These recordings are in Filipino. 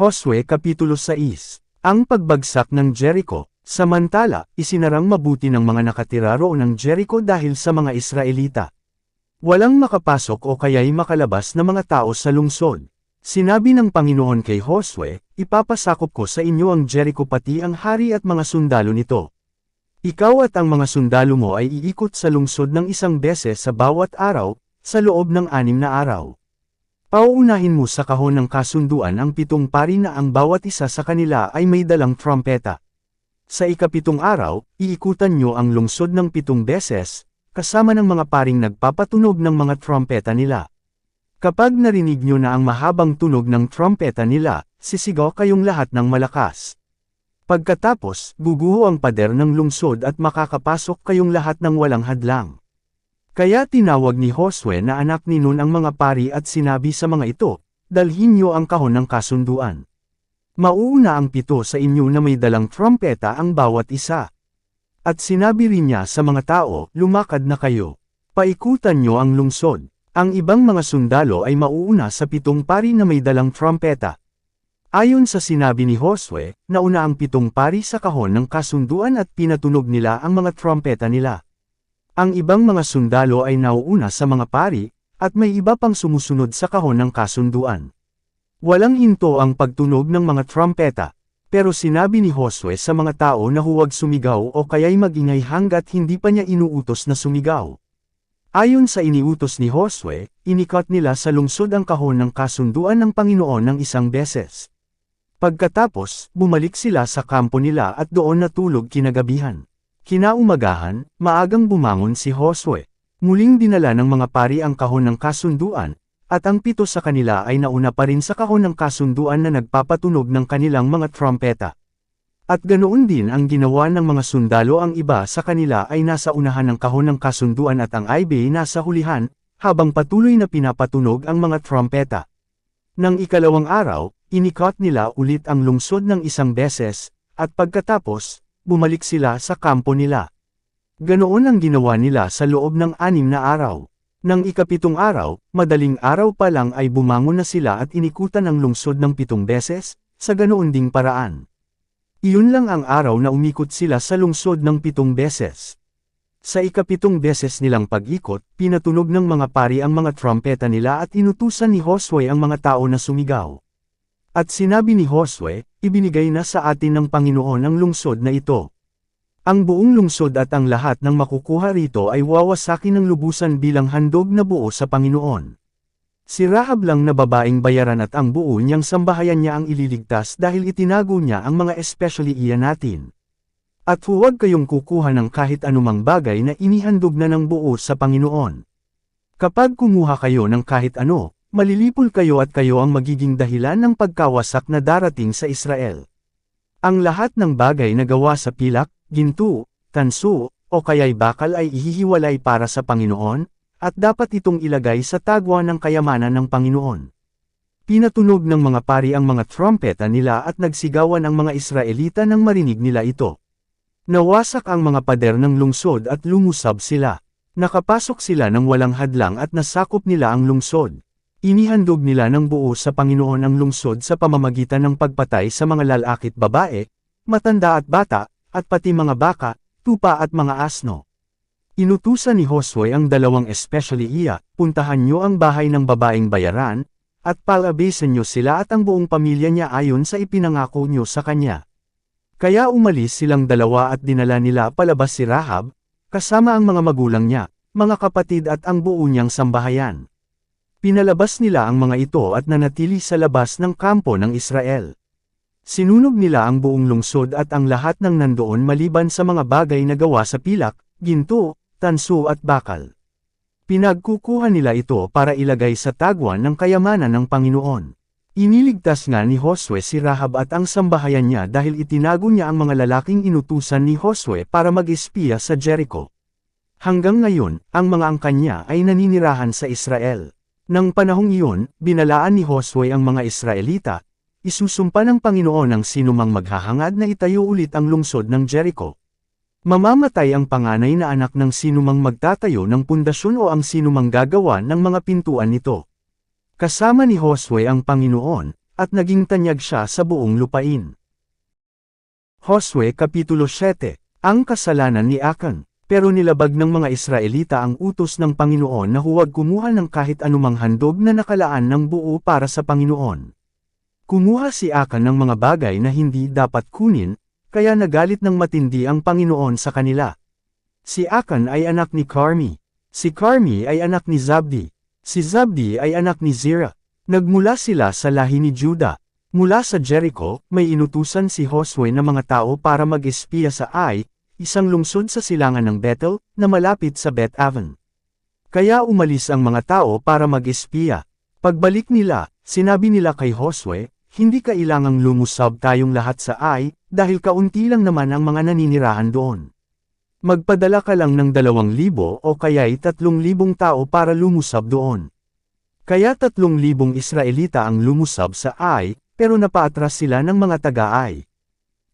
Josue Kapitulo 6 Ang pagbagsak ng Jericho, samantala, isinarang mabuti ng mga nakatira roon ng Jericho dahil sa mga Israelita. Walang makapasok o kaya'y makalabas na mga tao sa lungsod. Sinabi ng Panginoon kay Josue, ipapasakop ko sa inyo ang Jericho pati ang hari at mga sundalo nito. Ikaw at ang mga sundalo mo ay iikot sa lungsod ng isang beses sa bawat araw, sa loob ng anim na araw. Pauunahin mo sa kahon ng kasunduan ang pitong pari na ang bawat isa sa kanila ay may dalang trompeta. Sa ikapitong araw, iikutan nyo ang lungsod ng pitong beses, kasama ng mga paring nagpapatunog ng mga trompeta nila. Kapag narinig nyo na ang mahabang tunog ng trompeta nila, sisigaw kayong lahat ng malakas. Pagkatapos, guguho ang pader ng lungsod at makakapasok kayong lahat ng walang hadlang. Kaya tinawag ni Josue na anak ni Nun ang mga pari at sinabi sa mga ito, dalhin niyo ang kahon ng kasunduan. Mauuna ang pito sa inyo na may dalang trompeta ang bawat isa. At sinabi rin niya sa mga tao, lumakad na kayo. Paikutan niyo ang lungsod. Ang ibang mga sundalo ay mauuna sa pitong pari na may dalang trompeta. Ayon sa sinabi ni Josue, nauna ang pitong pari sa kahon ng kasunduan at pinatunog nila ang mga trompeta nila. Ang ibang mga sundalo ay nauuna sa mga pari, at may iba pang sumusunod sa kahon ng kasunduan. Walang hinto ang pagtunog ng mga trompeta, pero sinabi ni Josue sa mga tao na huwag sumigaw o kaya'y magingay hanggat hindi pa niya inuutos na sumigaw. Ayon sa iniutos ni Josue, inikot nila sa lungsod ang kahon ng kasunduan ng Panginoon ng isang beses. Pagkatapos, bumalik sila sa kampo nila at doon natulog kinagabihan. Kinaumagahan, maagang bumangon si Josue. Muling dinala ng mga pari ang kahon ng kasunduan, at ang pito sa kanila ay nauna pa rin sa kahon ng kasunduan na nagpapatunog ng kanilang mga trompeta. At ganoon din ang ginawa ng mga sundalo ang iba sa kanila ay nasa unahan ng kahon ng kasunduan at ang IB nasa hulihan, habang patuloy na pinapatunog ang mga trompeta. Nang ikalawang araw, inikot nila ulit ang lungsod ng isang beses, at pagkatapos, bumalik sila sa kampo nila. Ganoon ang ginawa nila sa loob ng anim na araw. Nang ikapitong araw, madaling araw pa lang ay bumangon na sila at inikutan ang lungsod ng pitong beses, sa ganoon ding paraan. Iyon lang ang araw na umikot sila sa lungsod ng pitong beses. Sa ikapitong beses nilang pag-ikot, pinatunog ng mga pari ang mga trompeta nila at inutusan ni Josue ang mga tao na sumigaw. At sinabi ni Josue, ibinigay na sa atin ng Panginoon ang lungsod na ito. Ang buong lungsod at ang lahat ng makukuha rito ay wawasakin ng lubusan bilang handog na buo sa Panginoon. Si Rahab lang na babaeng bayaran at ang buo niyang sambahayan niya ang ililigtas dahil itinago niya ang mga especially iyan natin. At huwag kayong kukuha ng kahit anumang bagay na inihandog na ng buo sa Panginoon. Kapag kumuha kayo ng kahit ano, malilipol kayo at kayo ang magiging dahilan ng pagkawasak na darating sa Israel. Ang lahat ng bagay na gawa sa pilak, ginto, tanso, o kaya'y bakal ay ihihiwalay para sa Panginoon, at dapat itong ilagay sa tagwa ng kayamanan ng Panginoon. Pinatunog ng mga pari ang mga trompeta nila at nagsigawan ang mga Israelita nang marinig nila ito. Nawasak ang mga pader ng lungsod at lumusab sila. Nakapasok sila ng walang hadlang at nasakop nila ang lungsod. Inihandog nila ng buo sa Panginoon ang lungsod sa pamamagitan ng pagpatay sa mga lalakit babae, matanda at bata, at pati mga baka, tupa at mga asno. Inutusan ni Josue ang dalawang especially iya, puntahan niyo ang bahay ng babaeng bayaran, at palabesan niyo sila at ang buong pamilya niya ayon sa ipinangako niyo sa kanya. Kaya umalis silang dalawa at dinala nila palabas si Rahab, kasama ang mga magulang niya, mga kapatid at ang buo niyang sambahayan. Pinalabas nila ang mga ito at nanatili sa labas ng kampo ng Israel. Sinunog nila ang buong lungsod at ang lahat ng nandoon maliban sa mga bagay na gawa sa pilak, ginto, tanso at bakal. Pinagkukuha nila ito para ilagay sa tagwan ng kayamanan ng Panginoon. Iniligtas nga ni Josue si Rahab at ang sambahayan niya dahil itinago niya ang mga lalaking inutusan ni Josue para mag-espiya sa Jericho. Hanggang ngayon, ang mga angkan niya ay naninirahan sa Israel. Nang panahong iyon, binalaan ni Josue ang mga Israelita, isusumpa ng Panginoon ang sinumang maghahangad na itayo ulit ang lungsod ng Jericho. Mamamatay ang panganay na anak ng sinumang magtatayo ng pundasyon o ang sinumang gagawa ng mga pintuan nito. Kasama ni Josue ang Panginoon, at naging tanyag siya sa buong lupain. Josue Kapitulo 7 Ang kasalanan ni Akan pero nilabag ng mga Israelita ang utos ng Panginoon na huwag kumuha ng kahit anumang handog na nakalaan ng buo para sa Panginoon. Kumuha si Akan ng mga bagay na hindi dapat kunin, kaya nagalit ng matindi ang Panginoon sa kanila. Si Akan ay anak ni Carmi. Si Carmi ay anak ni Zabdi. Si Zabdi ay anak ni Zira. Nagmula sila sa lahi ni Juda. Mula sa Jericho, may inutusan si Josue na mga tao para mag-espiya sa Ai, isang lungsod sa silangan ng Bethel, na malapit sa Beth Aven. Kaya umalis ang mga tao para mag-espiya. Pagbalik nila, sinabi nila kay Josue, hindi kailangang lumusab tayong lahat sa Ai, dahil kaunti lang naman ang mga naninirahan doon. Magpadala ka lang ng dalawang libo o kaya'y tatlong libong tao para lumusab doon. Kaya tatlong libong Israelita ang lumusab sa Ai, pero napaatras sila ng mga taga-Ai.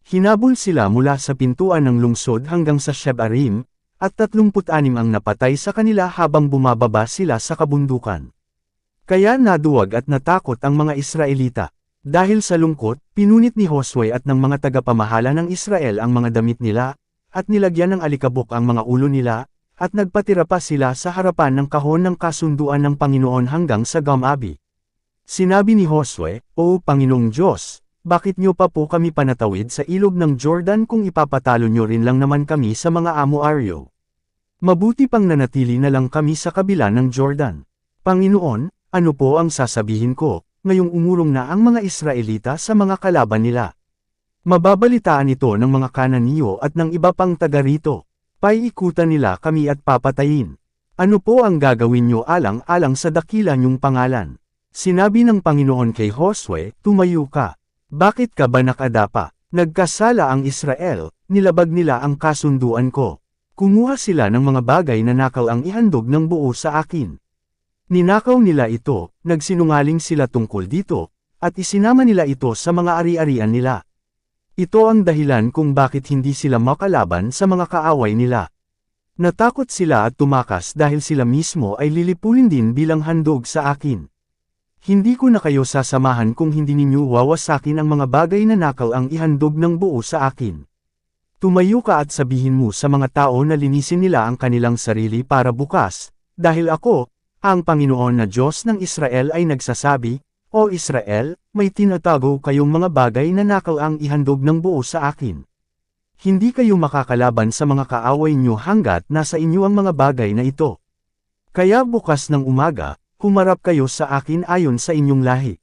Hinabol sila mula sa pintuan ng lungsod hanggang sa Shebarim, at 36 ang napatay sa kanila habang bumababa sila sa kabundukan. Kaya naduwag at natakot ang mga Israelita. Dahil sa lungkot, pinunit ni Josue at ng mga tagapamahala ng Israel ang mga damit nila, at nilagyan ng alikabok ang mga ulo nila, at nagpatira pa sila sa harapan ng kahon ng kasunduan ng Panginoon hanggang sa Gamabi. Sinabi ni Josue, O Panginoong Diyos, bakit nyo pa po kami panatawid sa ilog ng Jordan kung ipapatalo nyo rin lang naman kami sa mga amo-aryo? Mabuti pang nanatili na lang kami sa kabila ng Jordan. Panginoon, ano po ang sasabihin ko, ngayong umurong na ang mga Israelita sa mga kalaban nila? Mababalitaan ito ng mga kananiyo at ng iba pang taga rito. Paiikutan nila kami at papatayin. Ano po ang gagawin nyo alang-alang sa dakila nyong pangalan? Sinabi ng Panginoon kay Josue, tumayo ka. Bakit ka ba nakadapa? Nagkasala ang Israel, nilabag nila ang kasunduan ko. Kumuha sila ng mga bagay na nakaw ang ihandog ng buo sa akin. Ninakaw nila ito, nagsinungaling sila tungkol dito, at isinama nila ito sa mga ari-arian nila. Ito ang dahilan kung bakit hindi sila makalaban sa mga kaaway nila. Natakot sila at tumakas dahil sila mismo ay lilipulin din bilang handog sa akin. Hindi ko na kayo sasamahan kung hindi ninyo wawasakin ang mga bagay na nakaw ang ihandog ng buo sa akin. Tumayo ka at sabihin mo sa mga tao na linisin nila ang kanilang sarili para bukas, dahil ako, ang Panginoon na Diyos ng Israel ay nagsasabi, O Israel, may tinatago kayong mga bagay na nakaw ang ihandog ng buo sa akin. Hindi kayo makakalaban sa mga kaaway nyo hanggat nasa inyo ang mga bagay na ito. Kaya bukas ng umaga, humarap kayo sa akin ayon sa inyong lahi.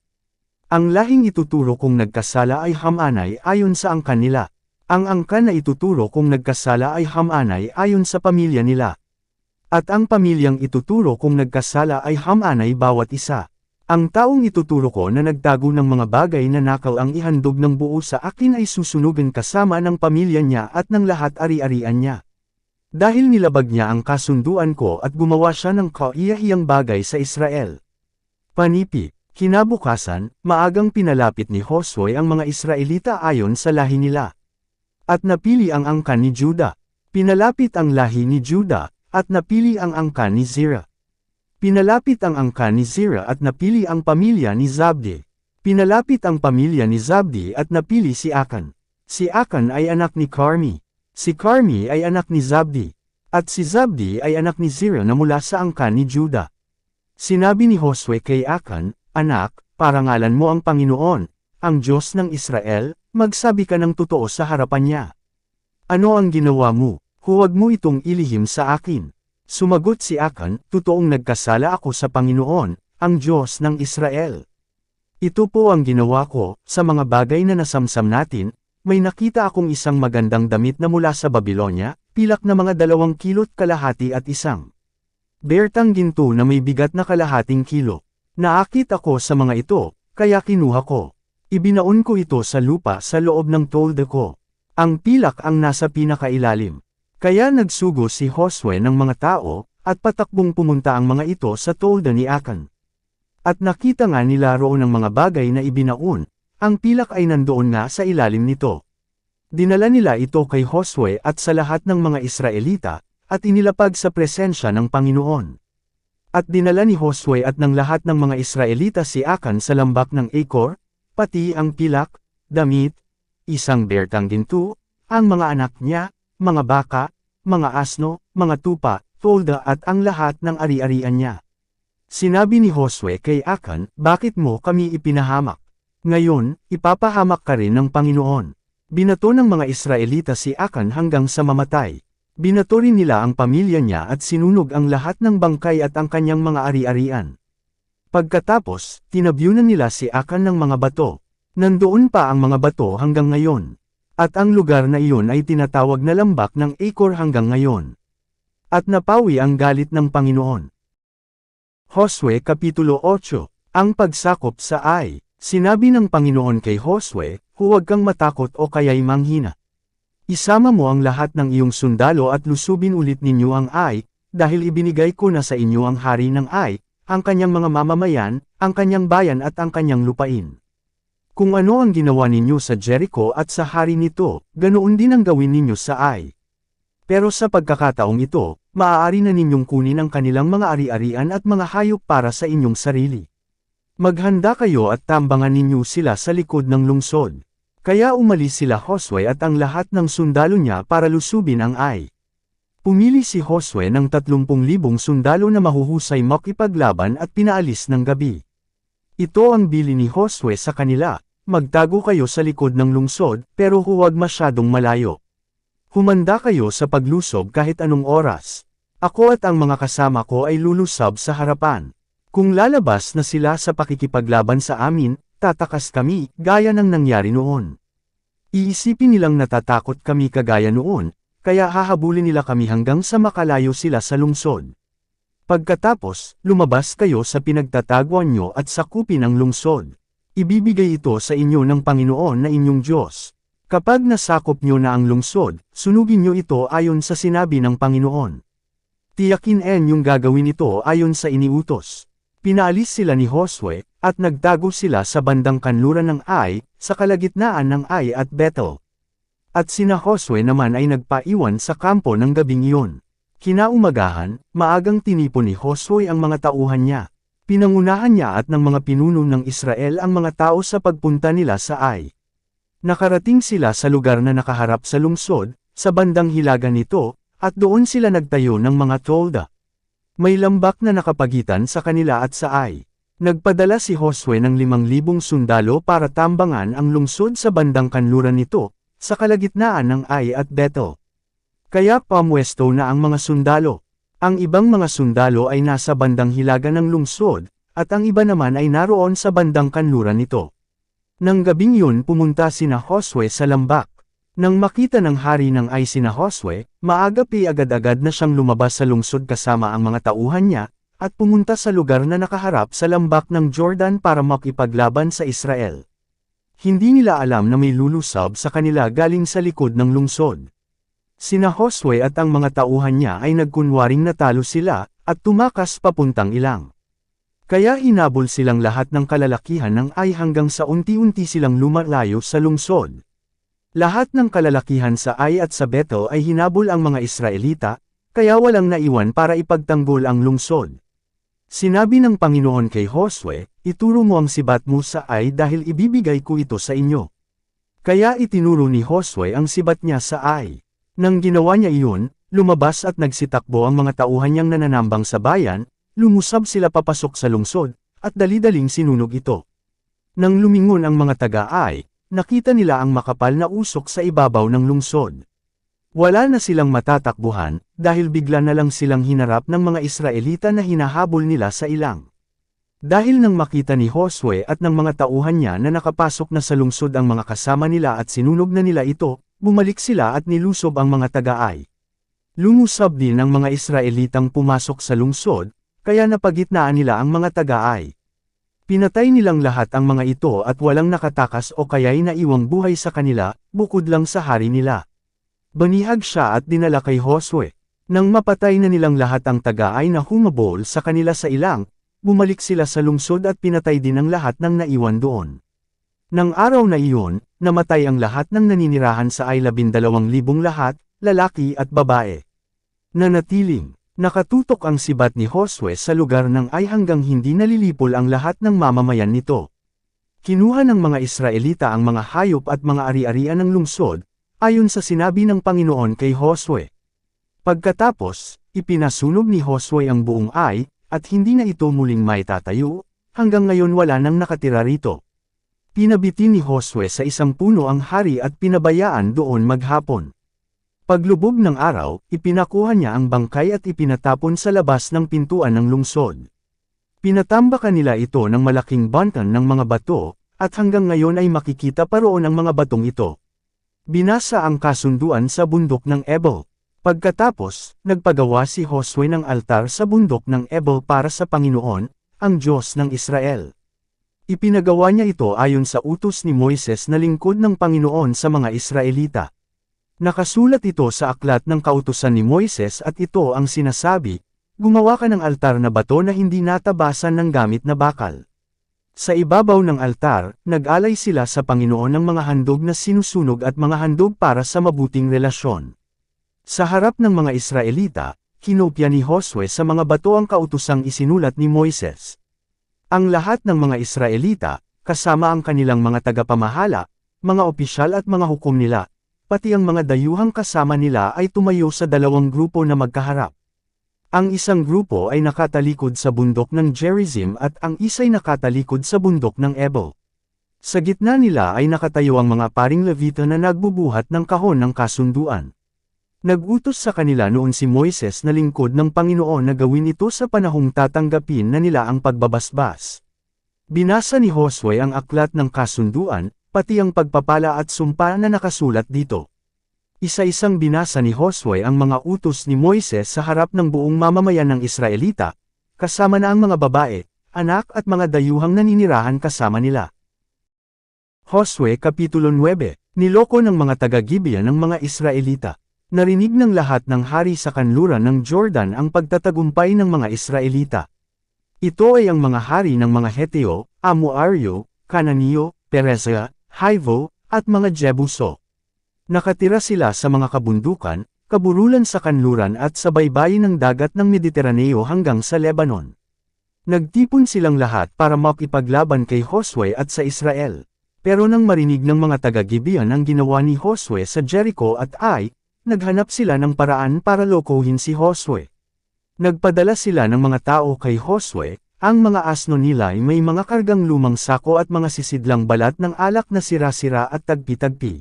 Ang lahing ituturo kung nagkasala ay hamanay ayon sa angkan nila. Ang angkan na ituturo kung nagkasala ay hamanay ayon sa pamilya nila. At ang pamilyang ituturo kung nagkasala ay hamanay bawat isa. Ang taong ituturo ko na nagtago ng mga bagay na nakaw ang ihandog ng buo sa akin ay susunugin kasama ng pamilya niya at ng lahat ari-arian niya. Dahil nilabag niya ang kasunduan ko at gumawa siya ng kaiyahiyang bagay sa Israel. Panipi, kinabukasan, maagang pinalapit ni Josue ang mga Israelita ayon sa lahi nila. At napili ang angkan ni Juda. Pinalapit ang lahi ni Juda, at napili ang angkan ni Zira. Pinalapit ang angkan ni Zira at napili ang pamilya ni Zabdi. Pinalapit ang pamilya ni Zabdi at napili si Akan. Si Akan ay anak ni Carmi. Si Carmi ay anak ni Zabdi, at si Zabdi ay anak ni Zira na mula sa angkan ni Juda. Sinabi ni Josue kay Akan, Anak, parangalan mo ang Panginoon, ang Diyos ng Israel, magsabi ka ng totoo sa harapan niya. Ano ang ginawa mo? Huwag mo itong ilihim sa akin. Sumagot si Akan, totoong nagkasala ako sa Panginoon, ang Diyos ng Israel. Ito po ang ginawa ko, sa mga bagay na nasamsam natin, may nakita akong isang magandang damit na mula sa Babylonia, pilak na mga dalawang kilot kalahati at isang bertang ginto na may bigat na kalahating kilo. Naakit ako sa mga ito, kaya kinuha ko. Ibinaon ko ito sa lupa sa loob ng tolde ko. Ang pilak ang nasa pinakailalim. Kaya nagsugo si Josue ng mga tao, at patakbong pumunta ang mga ito sa tolda ni Akan. At nakita nga nila roon ang mga bagay na ibinaon, ang pilak ay nandoon nga sa ilalim nito. Dinala nila ito kay Josue at sa lahat ng mga Israelita, at inilapag sa presensya ng Panginoon. At dinala ni Josue at ng lahat ng mga Israelita si Akan sa lambak ng Acor, pati ang pilak, damit, isang bertang ginto, ang mga anak niya, mga baka, mga asno, mga tupa, tolda at ang lahat ng ari-arian niya. Sinabi ni Josue kay Akan, bakit mo kami ipinahamak? Ngayon, ipapahamak ka rin ng Panginoon. Binato ng mga Israelita si Akan hanggang sa mamatay. Binato rin nila ang pamilya niya at sinunog ang lahat ng bangkay at ang kanyang mga ari-arian. Pagkatapos, tinabyunan nila si Akan ng mga bato. Nandoon pa ang mga bato hanggang ngayon. At ang lugar na iyon ay tinatawag na lambak ng Acor hanggang ngayon. At napawi ang galit ng Panginoon. Josue Kapitulo 8 Ang pagsakop sa Ai Sinabi ng Panginoon kay Josue, huwag kang matakot o kaya'y manghina. Isama mo ang lahat ng iyong sundalo at lusubin ulit ninyo ang Ai, dahil ibinigay ko na sa inyo ang hari ng Ai, ang kanyang mga mamamayan, ang kanyang bayan at ang kanyang lupain. Kung ano ang ginawa ninyo sa Jericho at sa hari nito, ganoon din ang gawin ninyo sa Ai. Pero sa pagkakataong ito, maaari na ninyong kunin ang kanilang mga ari-arian at mga hayop para sa inyong sarili. Maghanda kayo at tambangan ninyo sila sa likod ng lungsod. Kaya umalis sila Josue at ang lahat ng sundalo niya para lusubin ang Ai. Pumili si Josue ng 30,000 sundalo na mahuhusay makipaglaban at pinaalis ng gabi. Ito ang bili ni Josue sa kanila, magtago kayo sa likod ng lungsod pero huwag masyadong malayo. Humanda kayo sa paglusob kahit anong oras. Ako at ang mga kasama ko ay lulusab sa harapan. Kung lalabas na sila sa pakikipaglaban sa amin, tatakas kami, gaya ng nangyari noon. Iisipin nilang natatakot kami kagaya noon, kaya hahabulin nila kami hanggang sa makalayo sila sa lungsod. Pagkatapos, lumabas kayo sa pinagtataguan nyo at sakupin ang lungsod. Ibibigay ito sa inyo ng Panginoon na inyong Diyos. Kapag nasakop nyo na ang lungsod, sunugin nyo ito ayon sa sinabi ng Panginoon. Tiyakin en yung gagawin ito ayon sa iniutos. Pinaalis sila ni Josue, at nagtago sila sa bandang kanluran ng Ai, sa kalagitnaan ng Ai at Bethel. At sina Josue naman ay nagpaiwan sa kampo ng gabing iyon. Kinaumagahan, maagang tinipon ni Josue ang mga tauhan niya. Pinangunahan niya at ng mga pinuno ng Israel ang mga tao sa pagpunta nila sa Ai. Nakarating sila sa lugar na nakaharap sa lungsod, sa bandang hilaga nito, at doon sila nagtayo ng mga tolda. May lambak na nakapagitan sa kanila at sa Ai. Nagpadala si Josue ng limang libong sundalo para tambangan ang lungsod sa bandang kanluran nito, sa kalagitnaan ng Ai at Bethel. Kaya pamwesto na ang mga sundalo. Ang ibang mga sundalo ay nasa bandang hilaga ng lungsod, at ang iba naman ay naroon sa bandang kanluran nito. Nang gabing yun pumunta sina Josue sa lambak. Nang makita ng hari ng ay sina Josue, maagapi agad-agad na siyang lumabas sa lungsod kasama ang mga tauhan niya, at pumunta sa lugar na nakaharap sa lambak ng Jordan para makipaglaban sa Israel. Hindi nila alam na may lulusab sa kanila galing sa likod ng lungsod. Sina Josue at ang mga tauhan niya ay nagkunwaring natalo sila, at tumakas papuntang ilang. Kaya hinabol silang lahat ng kalalakihan ng ay hanggang sa unti-unti silang lumalayo sa lungsod. Lahat ng kalalakihan sa Ai at sa Bethel ay hinabol ang mga Israelita, kaya walang naiwan para ipagtanggol ang lungsod. Sinabi ng Panginoon kay Josue, ituro mo ang sibat mo sa Ai dahil ibibigay ko ito sa inyo. Kaya itinuro ni Josue ang sibat niya sa Ai. Nang ginawa niya iyon, lumabas at nagsitakbo ang mga tauhan niyang nananambang sa bayan, lumusab sila papasok sa lungsod, at dali-daling sinunog ito. Nang lumingon ang mga taga-Ai, nakita nila ang makapal na usok sa ibabaw ng lungsod. Wala na silang matatakbuhan, dahil bigla na lang silang hinarap ng mga Israelita na hinahabol nila sa ilang. Dahil nang makita ni Josue at ng mga tauhan niya na nakapasok na sa lungsod ang mga kasama nila at sinunog na nila ito, bumalik sila at nilusob ang mga taga-ay. Lumusab din ang mga Israelitang pumasok sa lungsod, kaya napagitnaan nila ang mga taga-ay. Pinatay nilang lahat ang mga ito at walang nakatakas o kaya'y naiwang buhay sa kanila, bukod lang sa hari nila. Banihag siya at dinala kay Josue. Nang mapatay na nilang lahat ang taga-ay na humabol sa kanila sa ilang, bumalik sila sa lungsod at pinatay din ang lahat ng naiwan doon. Nang araw na iyon, namatay ang lahat ng naninirahan sa ay labindalawang libong lahat, lalaki at babae. Nanatiling, Nakatutok ang sibat ni Josue sa lugar ng ay hanggang hindi nalilipol ang lahat ng mamamayan nito. Kinuha ng mga Israelita ang mga hayop at mga ari-arian ng lungsod, ayon sa sinabi ng Panginoon kay Josue. Pagkatapos, ipinasunog ni Josue ang buong ay, at hindi na ito muling maitatayo, hanggang ngayon wala nang nakatira rito. Pinabitin ni Josue sa isang puno ang hari at pinabayaan doon maghapon. Paglubog ng araw, ipinakuha niya ang bangkay at ipinatapon sa labas ng pintuan ng lungsod. Pinatambakan nila ito ng malaking bantan ng mga bato, at hanggang ngayon ay makikita pa roon ang mga batong ito. Binasa ang kasunduan sa bundok ng Ebel. Pagkatapos, nagpagawa si Josue ng altar sa bundok ng Ebel para sa Panginoon, ang Diyos ng Israel. Ipinagawa niya ito ayon sa utos ni Moises na lingkod ng Panginoon sa mga Israelita. Nakasulat ito sa aklat ng kautusan ni Moises at ito ang sinasabi, gumawa ka ng altar na bato na hindi natabasan ng gamit na bakal. Sa ibabaw ng altar, nag-alay sila sa Panginoon ng mga handog na sinusunog at mga handog para sa mabuting relasyon. Sa harap ng mga Israelita, kinopya ni Josue sa mga bato ang kautusang isinulat ni Moises. Ang lahat ng mga Israelita, kasama ang kanilang mga tagapamahala, mga opisyal at mga hukom nila, pati ang mga dayuhang kasama nila ay tumayo sa dalawang grupo na magkaharap. Ang isang grupo ay nakatalikod sa bundok ng Gerizim at ang isa'y nakatalikod sa bundok ng Ebel. Sa gitna nila ay nakatayo ang mga paring Levita na nagbubuhat ng kahon ng kasunduan. Nagutos sa kanila noon si Moises na lingkod ng Panginoon na gawin ito sa panahong tatanggapin na nila ang pagbabasbas. Binasa ni Josue ang aklat ng kasunduan, pati ang pagpapala at sumpa na nakasulat dito. Isa-isang binasa ni Josue ang mga utos ni Moises sa harap ng buong mamamayan ng Israelita, kasama na ang mga babae, anak at mga dayuhang naninirahan kasama nila. Josue Kapitulo 9 Niloko ng mga taga-Gibeon ng mga Israelita. Narinig ng lahat ng hari sa kanluran ng Jordan ang pagtatagumpay ng mga Israelita. Ito ay ang mga hari ng mga Heteo, Amoario, Kananio, Pereza, Haivo, at mga Jebuso. Nakatira sila sa mga kabundukan, kaburulan sa kanluran at sa baybayin ng dagat ng Mediteraneo hanggang sa Lebanon. Nagtipon silang lahat para makipaglaban kay Josue at sa Israel. Pero nang marinig ng mga taga-Gibeon ang ginawa ni Josue sa Jericho at Ai, naghanap sila ng paraan para lokohin si Josue. Nagpadala sila ng mga tao kay Josue, ang mga asno nila ay may mga kargang lumang sako at mga sisidlang balat ng alak na sira-sira at tagpi-tagpi.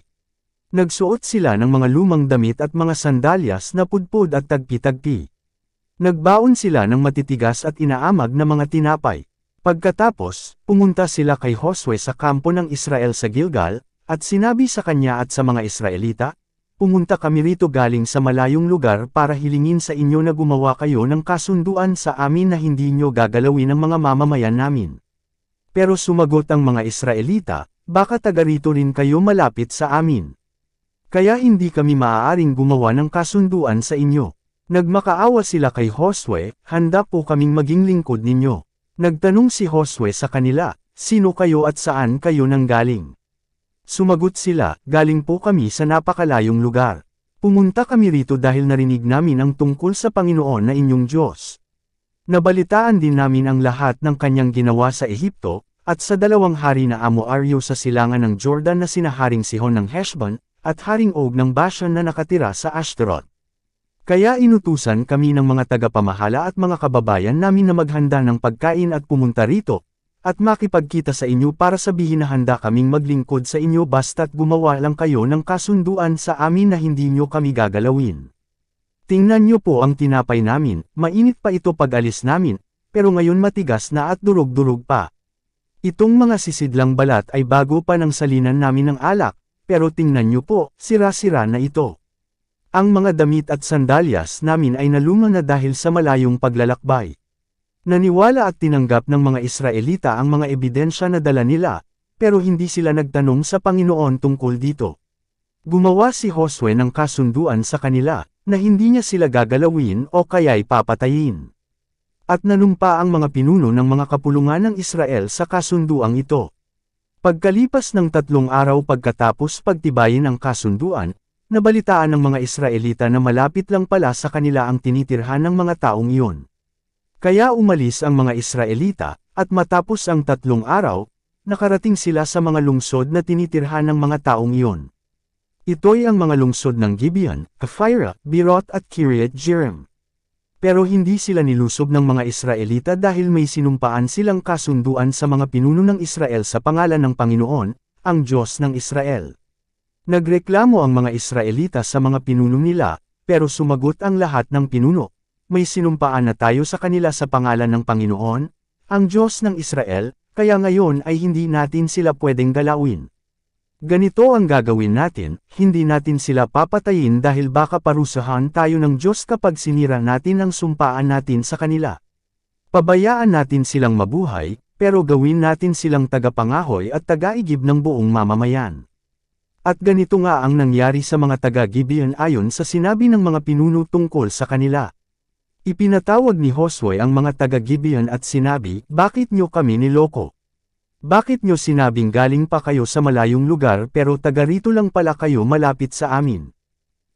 Nagsuot sila ng mga lumang damit at mga sandalyas na pudpud at tagpi-tagpi. Nagbaon sila ng matitigas at inaamag na mga tinapay. Pagkatapos, pumunta sila kay Josue sa kampo ng Israel sa Gilgal, at sinabi sa kanya at sa mga Israelita, Pumunta kami rito galing sa malayong lugar para hilingin sa inyo na gumawa kayo ng kasunduan sa amin na hindi nyo gagalawin ang mga mamamayan namin. Pero sumagot ang mga Israelita, baka taga rito rin kayo malapit sa amin. Kaya hindi kami maaaring gumawa ng kasunduan sa inyo. Nagmakaawa sila kay Josue, handa po kaming maging lingkod ninyo. Nagtanong si Josue sa kanila, sino kayo at saan kayo nanggaling? Sumagot sila, galing po kami sa napakalayong lugar. Pumunta kami rito dahil narinig namin ang tungkol sa Panginoon na inyong Diyos. Nabalitaan din namin ang lahat ng kanyang ginawa sa Ehipto, at sa dalawang hari na Amoario sa silangan ng Jordan na sinaharing Sihon ng Heshbon, at haring Og ng Bashan na nakatira sa Ashtaroth. Kaya inutusan kami ng mga tagapamahala at mga kababayan namin na maghanda ng pagkain at pumunta rito, at makipagkita sa inyo para sabihin na handa kaming maglingkod sa inyo basta't gumawa lang kayo ng kasunduan sa amin na hindi nyo kami gagalawin. Tingnan nyo po ang tinapay namin, mainit pa ito pag alis namin, pero ngayon matigas na at durog-durog pa. Itong mga sisidlang balat ay bago pa ng salinan namin ng alak, pero tingnan nyo po, sira-sira na ito. Ang mga damit at sandalyas namin ay naluma na dahil sa malayong paglalakbay. Naniwala at tinanggap ng mga Israelita ang mga ebidensya na dala nila, pero hindi sila nagtanong sa Panginoon tungkol dito. Gumawa si Josue ng kasunduan sa kanila, na hindi niya sila gagalawin o kaya'y papatayin. At nanumpa ang mga pinuno ng mga kapulungan ng Israel sa kasunduang ito. Pagkalipas ng tatlong araw pagkatapos pagtibayin ang kasunduan, nabalitaan ng mga Israelita na malapit lang pala sa kanila ang tinitirhan ng mga taong iyon. Kaya umalis ang mga Israelita, at matapos ang tatlong araw, nakarating sila sa mga lungsod na tinitirhan ng mga taong iyon. Ito'y ang mga lungsod ng Gibeon, Kaphira, Birot at Kiriat Jearim. Pero hindi sila nilusob ng mga Israelita dahil may sinumpaan silang kasunduan sa mga pinuno ng Israel sa pangalan ng Panginoon, ang Diyos ng Israel. Nagreklamo ang mga Israelita sa mga pinuno nila, pero sumagot ang lahat ng pinuno. May sinumpaan na tayo sa kanila sa pangalan ng Panginoon, ang Diyos ng Israel, kaya ngayon ay hindi natin sila pwedeng galawin. Ganito ang gagawin natin, hindi natin sila papatayin dahil baka parusahan tayo ng Diyos kapag sinira natin ang sumpaan natin sa kanila. Pabayaan natin silang mabuhay, pero gawin natin silang tagapangahoy at tagaigib ng buong mamamayan. At ganito nga ang nangyari sa mga taga-Gibeon ayon sa sinabi ng mga pinuno tungkol sa kanila. Ipinatawag ni Josue ang mga taga-Gibeon at sinabi, Bakit nyo kami niloko? Bakit nyo sinabing galing pa kayo sa malayong lugar pero taga rito lang pala kayo malapit sa amin?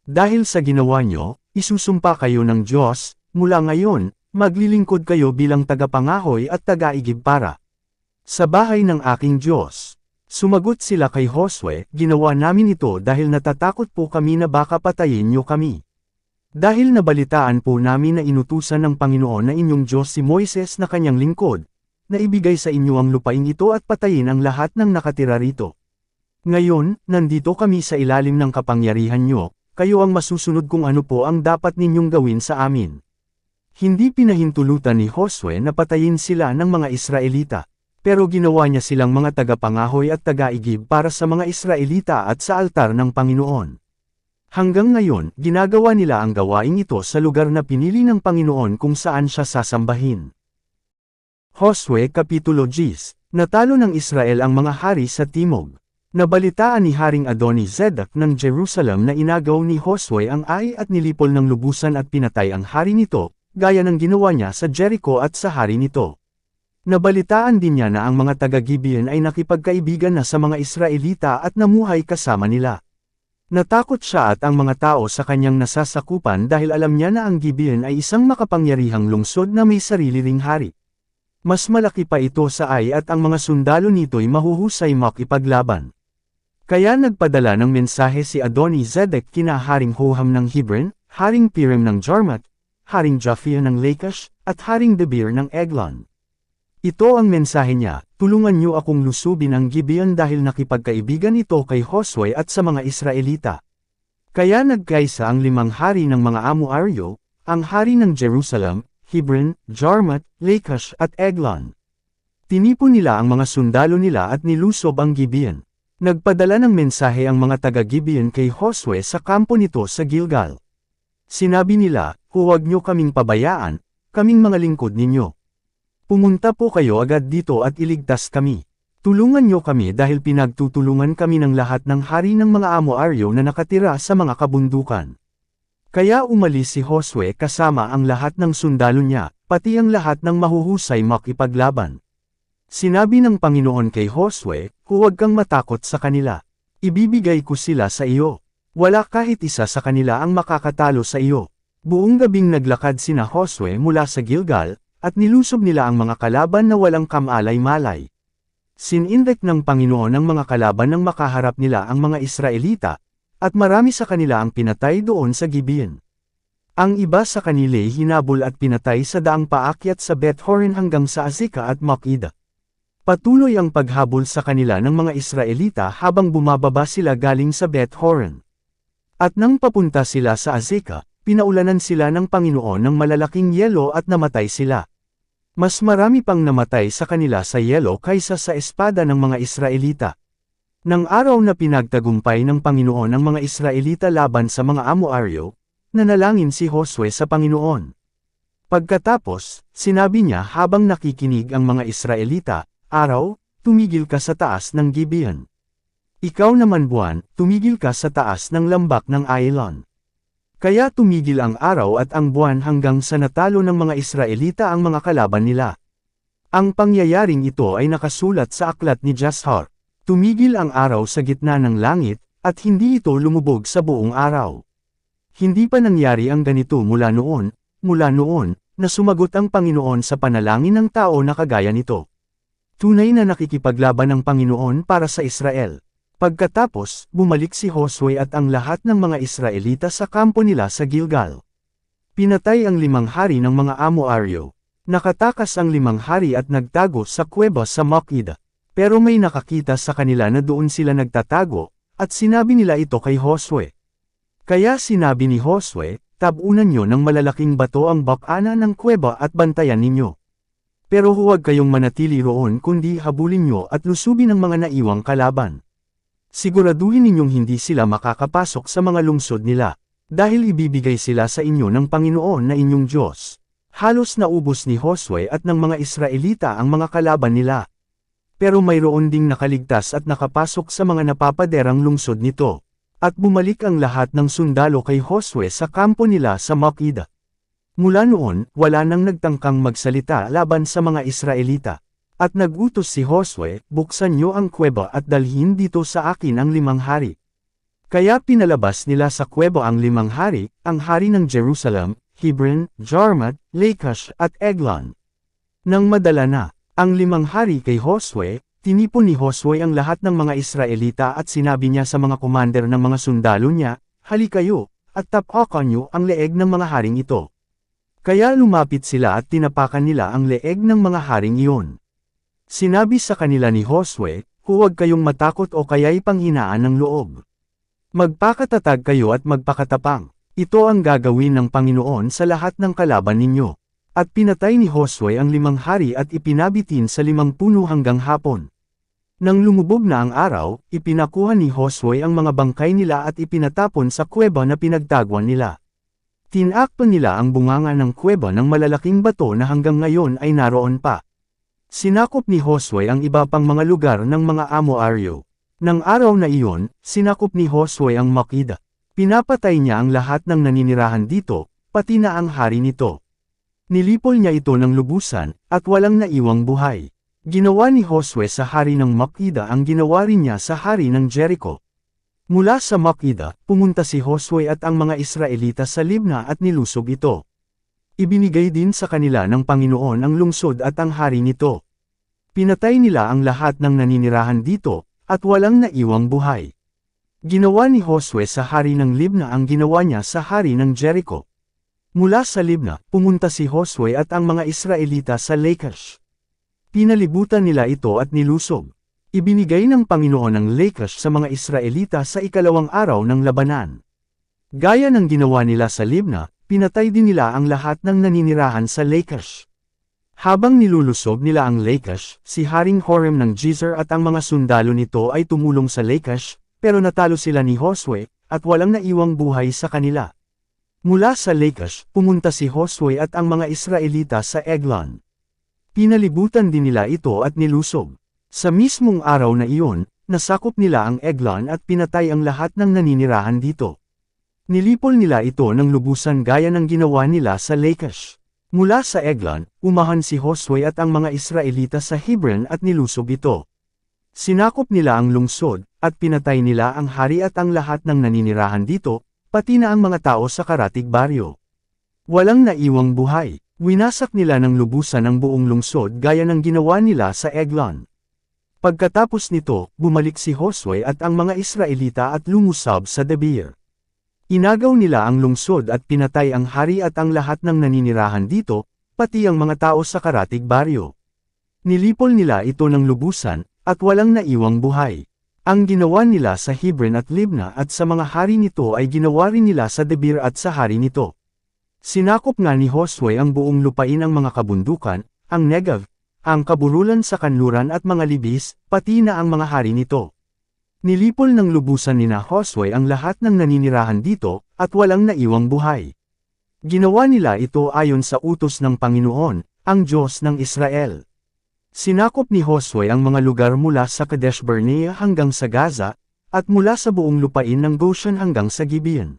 Dahil sa ginawa nyo, isusumpa kayo ng Diyos, mula ngayon, maglilingkod kayo bilang tagapangahoy at tagaigib para sa bahay ng aking Diyos. Sumagot sila kay Josue, ginawa namin ito dahil natatakot po kami na baka patayin nyo kami. Dahil nabalitaan po namin na inutusan ng Panginoon na inyong Diyos si Moises na kanyang lingkod, na ibigay sa inyo ang lupain ito at patayin ang lahat ng nakatira rito. Ngayon, nandito kami sa ilalim ng kapangyarihan nyo, kayo ang masusunod kung ano po ang dapat ninyong gawin sa amin. Hindi pinahintulutan ni Josue na patayin sila ng mga Israelita, pero ginawa niya silang mga tagapangahoy at tagaigib para sa mga Israelita at sa altar ng Panginoon. Hanggang ngayon, ginagawa nila ang gawain ito sa lugar na pinili ng Panginoon kung saan siya sasambahin. Josue Kapitulo 10 Natalo ng Israel ang mga hari sa timog. Nabalitaan ni Haring Adoni Zedek ng Jerusalem na inagaw ni Josue ang Ai at nilipol ng lubusan at pinatay ang hari nito, gaya ng ginawa niya sa Jericho at sa hari nito. Nabalitaan din niya na ang mga taga-Gibeon ay nakipagkaibigan na sa mga Israelita at namuhay kasama nila. Natakot siya at ang mga tao sa kanyang nasasakupan dahil alam niya na ang Gibeon ay isang makapangyarihang lungsod na may sarili ring hari. Mas malaki pa ito sa Ai at ang mga sundalo nito'y mahuhusay makipaglaban. Kaya nagpadala ng mensahe si Adoni Zedek kina Haring Hoham ng Hebron, Haring Piram ng Jarmat, Haring Japhia ng Lakish, at Haring Debir ng Eglon. Ito ang mensahe niya, tulungan niyo akong lusubin ang Gibeon dahil nakipagkaibigan ito kay Josue at sa mga Israelita. Kaya nagkaisa ang limang hari ng mga Amo-Aryo, ang hari ng Jerusalem, Hebron, Jarmat, Lakish at Eglon. Tinipon nila ang mga sundalo nila at nilusob ang Gibeon. Nagpadala ng mensahe ang mga taga-Gibeon kay Josue sa kampo nito sa Gilgal. Sinabi nila, huwag nyo kaming pabayaan, kaming mga lingkod ninyo. Pumunta po kayo agad dito at iligtas kami. Tulungan nyo kami dahil pinagtutulungan kami ng lahat ng hari ng mga amo-aryo na nakatira sa mga kabundukan. Kaya umalis si Josue kasama ang lahat ng sundalo niya, pati ang lahat ng mahuhusay makipaglaban. Sinabi ng Panginoon kay Josue, huwag kang matakot sa kanila. Ibibigay ko sila sa iyo. Wala kahit isa sa kanila ang makakatalo sa iyo. Buong gabing naglakad sina Josue mula sa Gilgal, at nilusob nila ang mga kalaban na walang kamalay-malay. Sinindek ng Panginoon ang mga kalaban nang makaharap nila ang mga Israelita, at marami sa kanila ang pinatay doon sa Gibeon. Ang iba sa kanila hinabol at pinatay sa daang paakyat sa Beth Horon hanggang sa Azeka at Makida. Patuloy ang paghabol sa kanila ng mga Israelita habang bumababa sila galing sa Beth Horon. At nang papunta sila sa Azeka, pinaulanan sila ng Panginoon ng malalaking yelo at namatay sila. Mas marami pang namatay sa kanila sa yelo kaysa sa espada ng mga Israelita. Nang araw na pinagtagumpay ng Panginoon ang mga Israelita laban sa mga Amo-Aryo, nanalangin si Josue sa Panginoon. Pagkatapos, sinabi niya habang nakikinig ang mga Israelita, Araw, tumigil ka sa taas ng Gibeon. Ikaw naman buwan, tumigil ka sa taas ng lambak ng Ailon. Kaya tumigil ang araw at ang buwan hanggang sa natalo ng mga Israelita ang mga kalaban nila. Ang pangyayaring ito ay nakasulat sa aklat ni Jashar. Tumigil ang araw sa gitna ng langit, at hindi ito lumubog sa buong araw. Hindi pa nangyari ang ganito mula noon, mula noon, na sumagot ang Panginoon sa panalangin ng tao na kagaya nito. Tunay na nakikipaglaban ng Panginoon para sa Israel. Pagkatapos, bumalik si Josue at ang lahat ng mga Israelita sa kampo nila sa Gilgal. Pinatay ang limang hari ng mga Amo-Aryo. Nakatakas ang limang hari at nagtago sa kuweba sa Makida. Pero may nakakita sa kanila na doon sila nagtatago, at sinabi nila ito kay Josue. Kaya sinabi ni Josue, tabunan nyo ng malalaking bato ang bakana ng kuweba at bantayan ninyo. Pero huwag kayong manatili roon kundi habulin nyo at lusubin ang mga naiwang kalaban. Siguraduhin ninyong hindi sila makakapasok sa mga lungsod nila, dahil ibibigay sila sa inyo ng Panginoon na inyong Diyos. Halos naubos ni Josue at ng mga Israelita ang mga kalaban nila pero mayroon ding nakaligtas at nakapasok sa mga napapaderang lungsod nito. At bumalik ang lahat ng sundalo kay Josue sa kampo nila sa Makida. Mula noon, wala nang nagtangkang magsalita laban sa mga Israelita. At nagutos si Josue, buksan niyo ang kuweba at dalhin dito sa akin ang limang hari. Kaya pinalabas nila sa kuweba ang limang hari, ang hari ng Jerusalem, Hebron, Jarmat, Lakish at Eglon. Nang madala na, ang limang hari kay Josue, tinipon ni Josue ang lahat ng mga Israelita at sinabi niya sa mga komander ng mga sundalo niya, Halikayo, at tapakan niyo ang leeg ng mga haring ito. Kaya lumapit sila at tinapakan nila ang leeg ng mga haring iyon. Sinabi sa kanila ni Josue, huwag kayong matakot o kaya'y panghinaan ng loob. Magpakatatag kayo at magpakatapang. Ito ang gagawin ng Panginoon sa lahat ng kalaban ninyo. At pinatay ni Josue ang limang hari at ipinabitin sa limang puno hanggang hapon. Nang lumubog na ang araw, ipinakuha ni Josue ang mga bangkay nila at ipinatapon sa kuweba na pinagtaguan nila. Tinakpan nila ang bunganga ng kuweba ng malalaking bato na hanggang ngayon ay naroon pa. Sinakop ni Josue ang iba pang mga lugar ng mga Amo-Aryo. Nang araw na iyon, sinakop ni Josue ang Makida. Pinapatay niya ang lahat ng naninirahan dito, pati na ang hari nito. Nilipol niya ito ng lubusan, at walang naiwang buhay. Ginawa ni Josue sa hari ng Makida ang ginawa rin niya sa hari ng Jericho. Mula sa Makida, pumunta si Josue at ang mga Israelita sa Libna at nilusog ito. Ibinigay din sa kanila ng Panginoon ang lungsod at ang hari nito. Pinatay nila ang lahat ng naninirahan dito, at walang naiwang buhay. Ginawa ni Josue sa hari ng Libna ang ginawa niya sa hari ng Jericho. Mula sa Libna, pumunta si Josue at ang mga Israelita sa Lakish. Pinalibutan nila ito at nilusog. Ibinigay ng Panginoon ang Lakish sa mga Israelita sa ikalawang araw ng labanan. Gaya ng ginawa nila sa Libna, pinatay din nila ang lahat ng naninirahan sa Lakish. Habang nilulusob nila ang Lakish, si Haring Horem ng Jezer at ang mga sundalo nito ay tumulong sa Lakish, pero natalo sila ni Josue, at walang naiwang buhay sa kanila. Mula sa Lakish, pumunta si Josue at ang mga Israelita sa Eglon. Pinalibutan din nila ito at nilusob. Sa mismong araw na iyon, nasakop nila ang Eglon at pinatay ang lahat ng naninirahan dito. Nilipol nila ito ng lubusan gaya ng ginawa nila sa Lakish. Mula sa Eglon, umahan si Josue at ang mga Israelita sa Hebron at nilusob ito. Sinakop nila ang lungsod, at pinatay nila ang hari at ang lahat ng naninirahan dito, pati na ang mga tao sa karatig baryo. Walang naiwang buhay, winasak nila ng lubusan ang buong lungsod gaya ng ginawa nila sa Eglon. Pagkatapos nito, bumalik si Josue at ang mga Israelita at lumusab sa Debir. Inagaw nila ang lungsod at pinatay ang hari at ang lahat ng naninirahan dito, pati ang mga tao sa karatig baryo. Nilipol nila ito ng lubusan, at walang naiwang buhay. Ang ginawa nila sa Hebron at Libna at sa mga hari nito ay ginawa rin nila sa Debir at sa hari nito. Sinakop nga ni Josue ang buong lupain ng mga kabundukan, ang Negev, ang kaburulan sa kanluran at mga libis, pati na ang mga hari nito. Nilipol ng lubusan ni na Josue ang lahat ng naninirahan dito, at walang naiwang buhay. Ginawa nila ito ayon sa utos ng Panginoon, ang Diyos ng Israel. Sinakop ni Josue ang mga lugar mula sa Kadesh Barnea hanggang sa Gaza, at mula sa buong lupain ng Goshen hanggang sa Gibeon.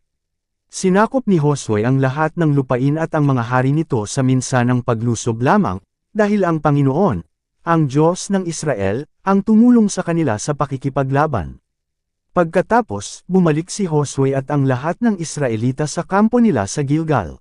Sinakop ni Josue ang lahat ng lupain at ang mga hari nito sa minsanang paglusob lamang, dahil ang Panginoon, ang Diyos ng Israel, ang tumulong sa kanila sa pakikipaglaban. Pagkatapos, bumalik si Josue at ang lahat ng Israelita sa kampo nila sa Gilgal.